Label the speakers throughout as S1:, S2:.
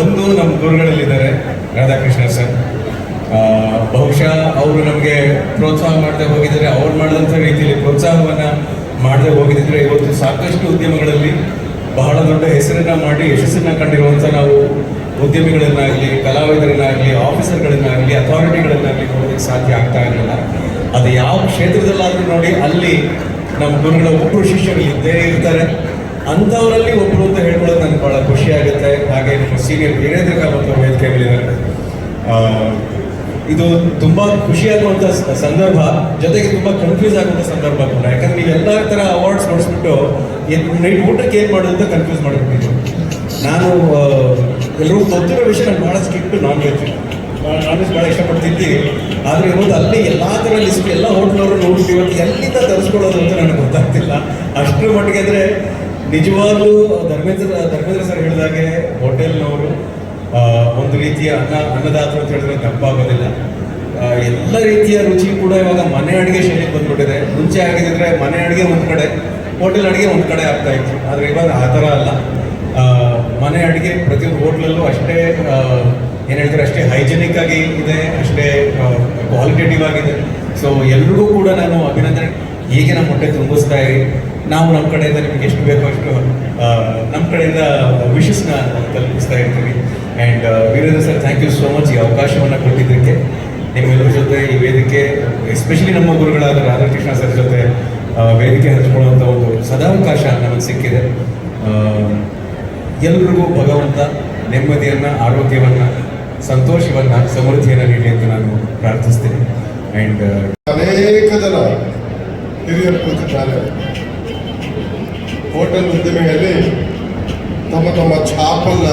S1: ಒಂದು ನಮ್ಮ ಗುರುಗಳಲ್ಲಿದ್ದಾರೆ ರಾಧಾಕೃಷ್ಣ ಸರ್. ಬಹುಶಃ ಅವರು ನಮಗೆ ಪ್ರೋತ್ಸಾಹ ಮಾಡದೆ ಹೋಗಿದ್ದಾರೆ. ಅವ್ರು ಮಾಡಿದಂಥ ರೀತಿಯಲ್ಲಿ ಪ್ರೋತ್ಸಾಹವನ್ನು ಮಾಡದೆ ಹೋಗಿದ್ದರೆ ಇವತ್ತು ಸಾಕಷ್ಟು ಉದ್ಯಮಗಳಲ್ಲಿ ಬಹಳ ದೊಡ್ಡ ಹೆಸರನ್ನ ಮಾಡಿ, ಯಶಸ್ಸನ್ನ ಕಂಡಿರುವಂಥ ನಾವು ಉದ್ಯಮಿಗಳನ್ನಾಗಲಿ, ಕಲಾವಿದರನ್ನಾಗಲಿ, ಆಫೀಸರ್ಗಳನ್ನಾಗಲಿ, ಅಥಾರಿಟಿಗಳನ್ನಾಗಲಿ ನೋಡೋದಕ್ಕೆ ಸಾಧ್ಯ ಆಗ್ತಾ ಇರಲಿಲ್ಲ. ಅದು ಯಾವ ಕ್ಷೇತ್ರದಲ್ಲಾದರೂ ನೋಡಿ ಅಲ್ಲಿ ನಮ್ಮ ಗುರುಗಳ ಒಬ್ಬರು ಶಿಷ್ಯರು ಇದ್ದೇ ಇರ್ತಾರೆ. ಅಂಥವರಲ್ಲಿ ಒಬ್ಬರು ಅಂತ ಹೇಳ್ಕೊಳ್ಳೋದು ನನಗೆ ಭಾಳ ಖುಷಿ ಆಗುತ್ತೆ. ಹಾಗೆ ಸೀನಿಯರ್ ವೀರೇಂದ್ರ ಕಾಮತ್ ಅವರು ವೇದಿಕೆ ಇದು ತುಂಬಾ ಖುಷಿಯಾಗುವಂಥ ಸಂದರ್ಭ. ಜೊತೆಗೆ ತುಂಬಾ ಕನ್ಫ್ಯೂಸ್ ಆಗುವಂಥ ಸಂದರ್ಭ ಕೂಡ. ಯಾಕಂದ್ರೆ ನೀವು ಎಲ್ಲ ಥರ ಅವಾರ್ಡ್ಸ್ ನೋಡಿಸ್ಬಿಟ್ಟು ನೈಟ್ ಊಟಕ್ಕೆ ಏನು ಮಾಡೋದು ಅಂತ ಕನ್ಫ್ಯೂಸ್ ಮಾಡಿಬಿಟ್ಟಿದ್ದು ನಾನು ಎಲ್ಲರೂ ಗೊತ್ತಿರೋ ವಿಷಯ ನಾನು ಭಾಳ strict non veg non veg ಭಾಳ ಇಷ್ಟಪಟ್ಟು ತಿಂತೀವಿ ಆದರೆ ಇರೋದು ಅಲ್ಲಿ ಎಲ್ಲ ಥರ ಲಿಸ್ಟ್ ಎಲ್ಲ ಹೋಟ್ಲವರು ನೋಡ್ತೀವಿ ಎಲ್ಲಿಂದ ತರಿಸ್ಕೊಳ್ಳೋದು ಅಂತ ನನಗೆ ಗೊತ್ತಾಗ್ತಿಲ್ಲ. ಅಷ್ಟರ ಮಟ್ಟಿಗೆ ಅಂದರೆ ನಿಜವಾಗ್ಲೂ ಧರ್ಮೇಂದ್ರ ಧರ್ಮೇಂದ್ರ ಸರ್ ಹೇಳಿದಾಗೆ ಹೋಟೆಲ್ನವರು ಒಂದು ರೀತಿಯ ಅನ್ನ, ಅನ್ನದಾತರು ಅಂತ ಹೇಳಿದ್ರೆ ತಪ್ಪಾಗೋದಿಲ್ಲ. ಎಲ್ಲ ರೀತಿಯ ರುಚಿ ಕೂಡ ಇವಾಗ ಮನೆ ಅಡುಗೆ ಶೈಲಿ ಬಂದ್ಬಿಟ್ಟಿದೆ. ಮುಂಚೆ ಆಗಿದ್ರೆ ಮನೆ ಅಡುಗೆ ಒಂದು ಕಡೆ, ಹೋಟೆಲ್ ಅಡುಗೆ ಒಂದು ಕಡೆ ಆಗ್ತಾ ಇತ್ತು. ಆದರೆ ಇವಾಗ ಆ ಥರ ಅಲ್ಲ. ಮನೆ ಅಡುಗೆ ಪ್ರತಿಯೊಂದು ಹೋಟ್ಲಲ್ಲೂ ಅಷ್ಟೇ ಏನು ಹೇಳ್ತಾರೆ, ಅಷ್ಟೇ ಹೈಜೆನಿಕ್ ಆಗಿ ಇದೆ, ಅಷ್ಟೇ ಕ್ವಾಲಿಟೇಟಿವ್ ಆಗಿದೆ. ಸೊ ಎಲ್ರಿಗೂ ಕೂಡ ನಾನು ಅಭಿನಂದನೆ. ಈಗಿನ ನಮ್ಮ ತುಂಬಿಸ್ತಾ ಇರಿ. ನಾವು ನಮ್ಮ ಕಡೆಯಿಂದ ನಿಮ್ಗೆ ಎಷ್ಟು ಬೇಕೋ ಅಷ್ಟು ನಮ್ಮ ಕಡೆಯಿಂದ ವಿಶಸ್ನ ತಲುಪಿಸ್ತಾ ಇರ್ತೀವಿ. And Virendra sir thank you so much ಈ ಅವಕಾಶವನ್ನು ಕೊಟ್ಟಿದ್ದಕ್ಕೆ. ನಿಮ್ಮೆಲ್ಲರ ಜೊತೆ ಈ ವೇದಿಕೆ ಎಸ್ಪೆಷಲಿ ನಮ್ಮ ಗುರುಗಳಾದ ರಾಧಾಕೃಷ್ಣ ಸರ್ ಜೊತೆ ವೇದಿಕೆ ಹಂಚ್ಕೊಳ್ಳುವಂಥ ಒಂದು ಸದಾವಕಾಶ ನಮಗೆ ಸಿಕ್ಕಿದೆ. ಎಲ್ಲರಿಗೂ ಭಗವಂತ ನೆಮ್ಮದಿಯನ್ನು, ಆರೋಗ್ಯವನ್ನು, ಸಂತೋಷವನ್ನು, ಸಮೃದ್ಧಿಯನ್ನು ನೀಡಿ ಅಂತ ನಾನು ಪ್ರಾರ್ಥಿಸ್ತೀನಿ. ಆ್ಯಂಡ್
S2: ಅನೇಕ ಜನ ಹಿರಿಯರು ಕೂತಿದ್ದಾರೆ ಹೋಟೆಲ್ ಉದ್ದಿಮೆಯಲ್ಲಿ ತಮ್ಮ ತಮ್ಮ ಛಾಪನ್ನ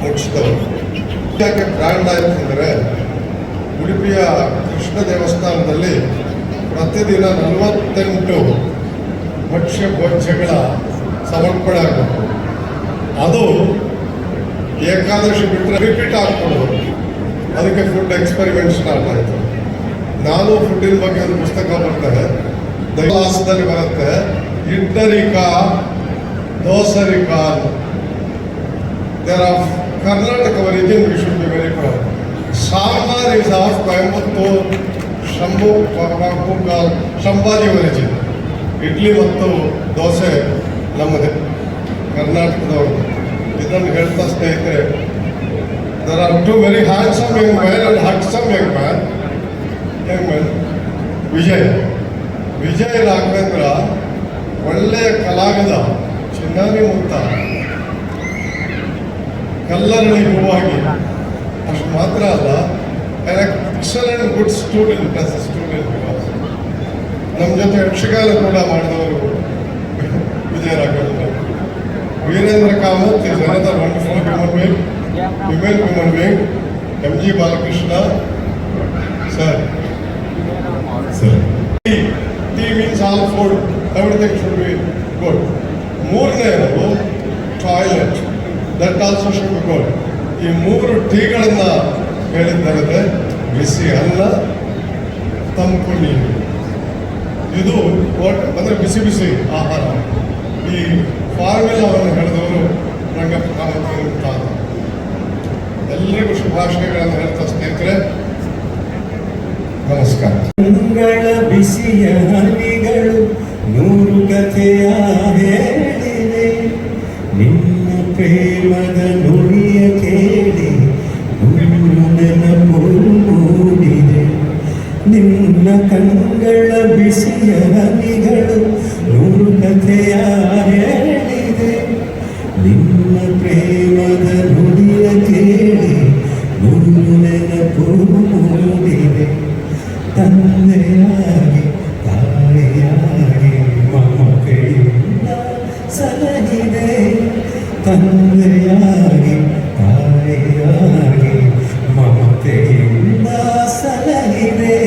S2: ಮುಚ್ಚಿದವರು ಯಾಕೆ ಬ್ರ್ಯಾಂಡ್ ಆಯಿತು ಅಂದರೆ ಉಡುಪಿಯ ಕೃಷ್ಣ ದೇವಸ್ಥಾನದಲ್ಲಿ ಪ್ರತಿದಿನ ನಲವತ್ತೆಂಟು ಭಕ್ಷ್ಯ ಭೋಜ್ಯಗಳ ಸಮರ್ಪಣೆ ಆಗಬೇಕು ಅದು ಏಕಾದಶಿ ಬಿಟ್ಟರೆ ರಿಪೀಟ್ ಆಗ್ಬೋದು ಅದಕ್ಕೆ ಫುಡ್ ಎಕ್ಸ್ಪೆರಿಮೆಂಟ್ ಸ್ಟಾರ್ಟ್ ಆಯಿತು. ನಾನು ಫುಡ್ಡಿನ ಬಗ್ಗೆ ಒಂದು ಪುಸ್ತಕ ಬರ್ತದೆ ದೈವಾಸದಲ್ಲಿ ಬರುತ್ತೆ. ಇಡ್ಡರಿಕಾ ದೋಸರಿಕಾ there of Karnataka origin we should be very proud sambar is of Coimbatore Shambhu Shambhaji origin idli ಮತ್ತು ದೋಸೆ ನಮ್ಮದೇ ಕರ್ನಾಟಕದವರು ಇದನ್ನು ಹೇಳ್ತಾ ಸ್ನೇಹಿತರೆ there are two very handsome young man and handsome young man young man Vijay Vijay Raghavendra ಒಳ್ಳೆಯ ಕಲಾಗದ ಚಿನ್ನಾರಿ ಮುಕ್ತ. ಕಲ್ಲರಳಿ ಹೂವಾಗಿ ಅಷ್ಟು ಮಾತ್ರ ಅಲ್ಲ excellent good student as student student ನಮ್ಮ ಜೊತೆ ಯಕ್ಷಗಾನ ಕೂಡ ಮಾಡಿದವರು Vijaya Raghavendra Virendra Kamath is another wonderful human being women human being M G Balakrishna. Sir
S1: sir.
S2: T means all food everything should be good ಮೂರನೇದು toilet that also should be good ಈ ಮೂರು ಟೀಗಳನ್ನು ಹೇಳಿದ್ದಾರೆ ಬಿಸಿ ಅನ್ನ ತಂಪು ನೀರು ಇದು ಒಟ್ಟು ಅಂದರೆ ಬಿಸಿ ಬಿಸಿ ಆಹಾರ. ಈ ಫಾರ್ಮುಲಾವನ್ನು ಹೇಳಿದವರು ತಾತ ಎಲ್ಲರಿಗೂ ಶುಭಾಶಯಗಳನ್ನು ಹೇಳ್ತಾ ಸ್ನೇಹಿತರೆ, ನಮಸ್ಕಾರ.
S1: ಬಿಸಿ ಬಿಸಿಯ ನೂರು ಕಥೆಯ ಹೇಳಿವೆ ನಿನ್ನ ಪ್ರೇಮದ ನುಡಿಯ ಕೇಳಿ ನೂರು ನೆನಪು ಮೂಡಿದೆ ನಿನ್ನ ಕಣ್ಗಳ ಬಿಸಿಯ ಹನಿಗಳು ನೂರು ಕಥೆಯ ಹೇಳಿದೆ ನಿನ್ನ ಪ್ರೇಮದ ನುಡಿಯ ಕೇಳಿ ನೂರು ನೆನಪು ಮೂಡಿದೆ ತಂದೆಯಾಗಿ ಸಲಹಿದೆ ತಂದೆಯಾಗಿ ತಾಯಿಯಾಗಿ ಮಮತೆಯಿಂದ ಸಲಹಿದೆ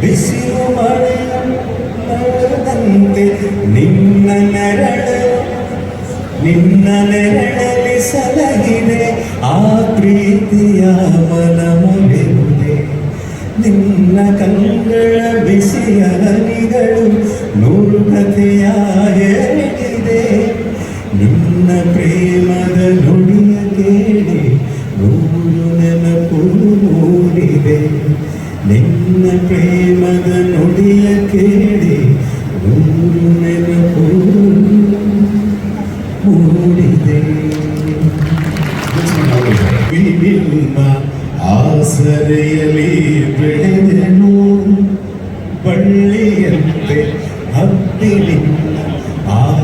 S1: ಬಿಸಿಲು ಮಳೆಯಂತೆ ನಿನ್ನ ನೆರಳು ನಿನ್ನ ನೆರಳಲ್ಲಿ ಸಲಹಿದೆ ಆ ಪ್ರೀತಿಯ ಮನಮೊಳೆಯುದೆ ನಿನ್ನ ಕಂಗಳ ಬಿಸಿಯ ಹನಿಗಳು ನೂರು ಕಥೆಯ ಹೇಳಿದೆ ನಿನ್ನ ಪ್ರೇಮದ ನುಡಿಯ ಕೇಳಿ ನೂರು ನೆನಪು ಮೂಡಿದೆ ನಿನ್ನ ಪ್ರೇಮದ ನುಡಿಯ ಕೇಳಿ ನೂರು ನೆನಪು ಮೂಡಿದೆ ನಿನ್ನ ಆಸರೆಯಲ್ಲಿ ಬೆಳೆದೆನು ಬಳ್ಳಿಯಂತೆ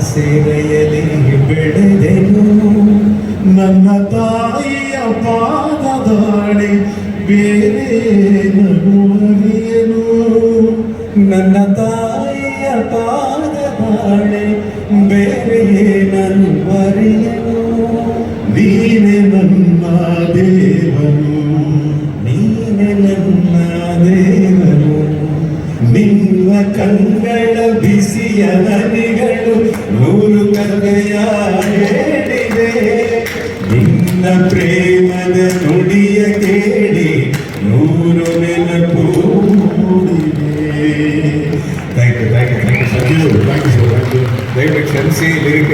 S1: ಆಸರೆಯಲ್ಲಿ ಬೆಳೆದೆನು ನನ್ನ ತಾಯಿಯ ಪಾದದಾಳಿ ಬೇರೆ ನಗುವರಿಯನು ನನ್ನ ತಾಯಿಯ ಪಾದದಾಳಿ ಬೇರೆ ನನ್ವರಿಯನು ನೀನೆ ನನ್ನ ದೇವನು ನೀನೆ ನನ್ನ ದೇವನು ನಿನ್ನ ಕಂಗಳ ಬಿಸಿಯ ನದಿಗಳು ನೂರು ಕಥೆಯ ಹೇಳಿದೆ ನಿನ್ನ ಪ್ರೇಮದ ನುಡಿಯ ಕೇಳಿ ನೂರು ನೆನಪು ಮೂಡಿದೆ thank you thank you thank you
S2: thank you sir thank you
S1: ದಯವಿಟ್ಟು ಕ್ಷಮಿಸಿ ಲಿರಿಕ್